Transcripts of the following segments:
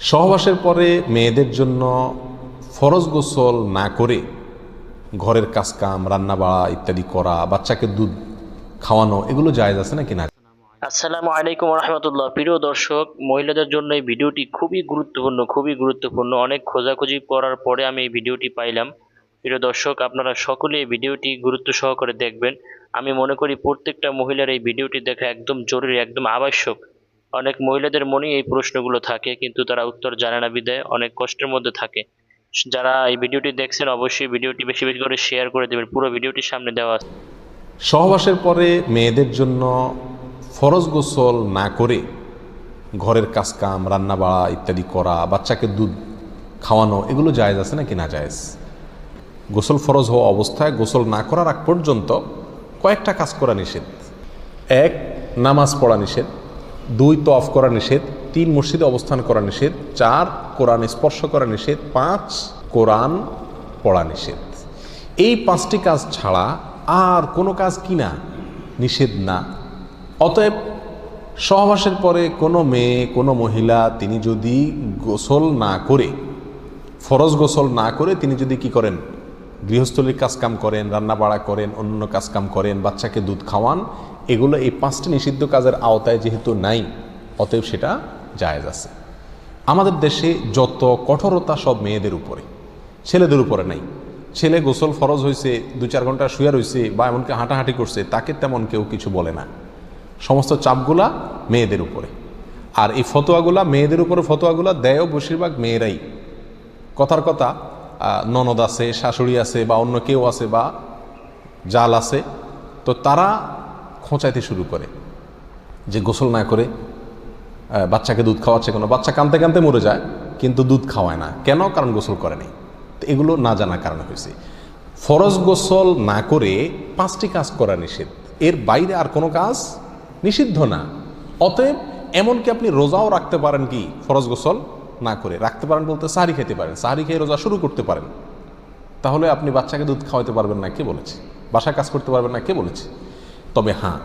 সহবাসের পরে মেয়েদের জন্য ফরজ গোসল না করে ঘরের কাজকাম রান্না বাড়া ইত্যাদি করা, বাচ্চাকে দুধ খাওয়ানো, এগুলো জায়েজ আছে নাকি না? আসসালামু আলাইকুম রহমতুল্লাহ প্রিয় দর্শক, মহিলাদের জন্য এই ভিডিওটি খুবই গুরুত্বপূর্ণ খুবই গুরুত্বপূর্ণ। অনেক খোঁজাখুঁজি করার পরে আমি এই ভিডিওটি পাইলাম। প্রিয় দর্শক, আপনারা সকলে এই ভিডিওটি গুরুত্ব সহকারে দেখবেন। আমি মনে করি প্রত্যেকটা মহিলার এই ভিডিওটি দেখা একদম জরুরি, একদম আবশ্যক। অনেক মহিলাদের মনেই এই প্রশ্নগুলো থাকে, কিন্তু তারা উত্তর জানে না বিদায় অনেক কষ্টের মধ্যে থাকে। যারা এই ভিডিওটি দেখছেন, অবশ্যই ভিডিওটি বেশি বেশি করে শেয়ার করে দেবেন। পুরো ভিডিওটি সামনে দেওয়া আছে। সহবাসের পরে মেয়েদের জন্য ফরজ গোসল না করে ঘরের কাজকাম রান্না বাড়া ইত্যাদি করা, বাচ্চাকে দুধ খাওয়ানো, এগুলো জায়েজ আছে নাকি না জায়েজ? গোসল ফরজ হওয়া অবস্থায় গোসল না করার আগ পর্যন্ত কয়েকটা কাজ করা নিষেধ। এক, নামাজ পড়া নিষেধ। দুই তফ করা নিষেধ, তিন মসজিদে অবস্থান করা নিষেধ, চার কোরআন স্পর্শ করা নিষেধ, পাঁচ কোরআন পড়া নিষেধ। এই পাঁচটি কাজ ছাড়া আর কোনো কাজ কি না? নিষেধ না। অতএব সহবাসের পরে কোনো মেয়ে, কোনো মহিলা, তিনি যদি গোসল না করে, ফরজ গোসল না করে তিনি যদি কি করেন? গৃহস্থলীর কাজকাম করেন, রান্না বাড়া করেন, অন্য কাজকাম করেন, বাচ্চাকে দুধ খাওয়ান, এগুলো এই পাঁচটি নিষিদ্ধ কাজের আওতায় যেহেতু নাই, অতএব সেটা জায়েজ আছে। আমাদের দেশে যত কঠোরতা সব মেয়েদের উপরে, ছেলেদের উপরে নাই। ছেলে গোসল ফরজ হয়েছে দু চার ঘণ্টা শুয়ে রয়েছে বা এমনকি হাঁটাহাঁটি করছে, তাকে তেমন কেউ কিছু বলে না। সমস্ত চাপগুলা মেয়েদের উপরে। আর এই ফতোয়াগুলা, মেয়েদের উপরে ফতোয়াগুলা দেয়ও বেশিরভাগ মেয়েরাই। কথার কথা ননদ আছে, শাশুড়ি আছে বা অন্য কেউ আছে বা জাল আছে, তো তারা খোঁচাইতে শুরু করে যে গোসল না করে বাচ্চাকে দুধ খাওয়াচ্ছে কোনো? বাচ্চা কানতে কানতে মরে যায়, কিন্তু দুধ খাওয়ায় না। কেন? কারণ গোসল করেনি তো এগুলো না জানার কারণে হয়েছে। ফরজ গোসল না করে পাঁচটি কাজ করা নিষেধ। এর বাইরে আর কোনো কাজ নিষিদ্ধ না। অতএব এমনকি আপনি রোজাও রাখতে পারেন কি ফরজ গোসল? না করে, রাখতে পারেন বলতে সাহারি খেতে পারেন, সাহারি খেয়ে রোজা শুরু করতে পারেন। তাহলে আপনি বাচ্চাকে দুধ খাওয়াতে পারবেন না, কে বলেছে? বাসায় কাজ করতে পারবেন না, কে বলেছে? তবে হ্যাঁ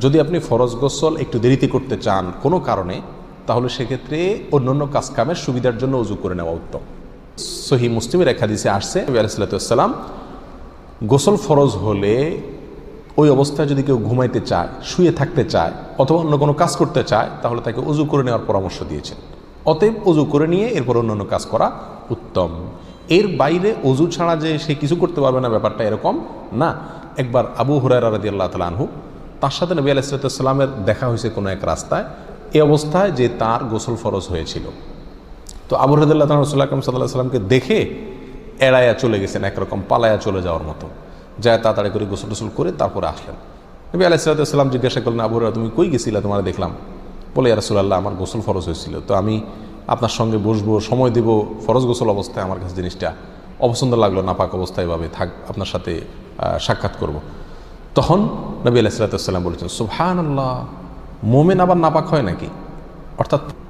যদি আপনি ফরজ গোসল একটু দেরিতে করতে চান কোনো কারণে, তাহলে সেক্ষেত্রে অন্যান্য কাজ কামের সুবিধার জন্য উজু করে নেওয়া উত্তম। সহি মুসলিমের এক হাদিসে আসছে আলাইসাল্লাম গোসল ফরজ হলে ওই অবস্থায় যদি কেউ ঘুমাইতে চায়, শুয়ে থাকতে চায়, অথবা অন্য কোনো কাজ করতে চায়, তাহলে তাকে উজু করে নেওয়ার পরামর্শ দিয়েছেন। অতএব অজু করে নিয়ে এরপর অন্যান্য কাজ করা উত্তম। এর বাইরে অজু ছাড়া যে সে কিছু করতে পারবে না ব্যাপারটা এরকম না। একবার আবু হুরায় রাদি আল্লাহ তালা আনহু তার সাথে নবী আলাইসালামের দেখা হয়েছে কোনো এক রাস্তায়। এ অবস্থায় যে তার গোসল ফরজ হয়েছিল। তো আবু রদুল্লাহ রসুল্লাহ আকরম সাল্লাহ সাল্লামকে দেখে এড়াইয়া চলে গেছেন একরকম পালায়া চলে যাওয়ার মতো। যায় তাড়াতাড়ি করে গোসল টোসল করে তারপরে আসলেন। নবী আলাইসাল্লাম জিজ্ঞাসা করলেন আবু হুরায়রা, তুমি কই গেছিলে? তোমার দেখলাম। বলে ইয়ারসুল্লাহ আমার গোসল ফরজ হয়েছিল তো আমি আপনার সঙ্গে বসবো, সময় দেব ফরজ গোসল অবস্থায় আমার কাছে জিনিসটা অপছন্দ লাগল, নাপাক অবস্থায় এভাবে থাক, আপনার সাথে সাক্ষাৎ করব। তখন নবী আলাইসাল্লাম বলেছেন সুবহান আল্লাহ মোমেন আবার নাপাক হয় নাকি অর্থাৎ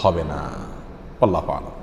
হবে না। আল্লাহ আলম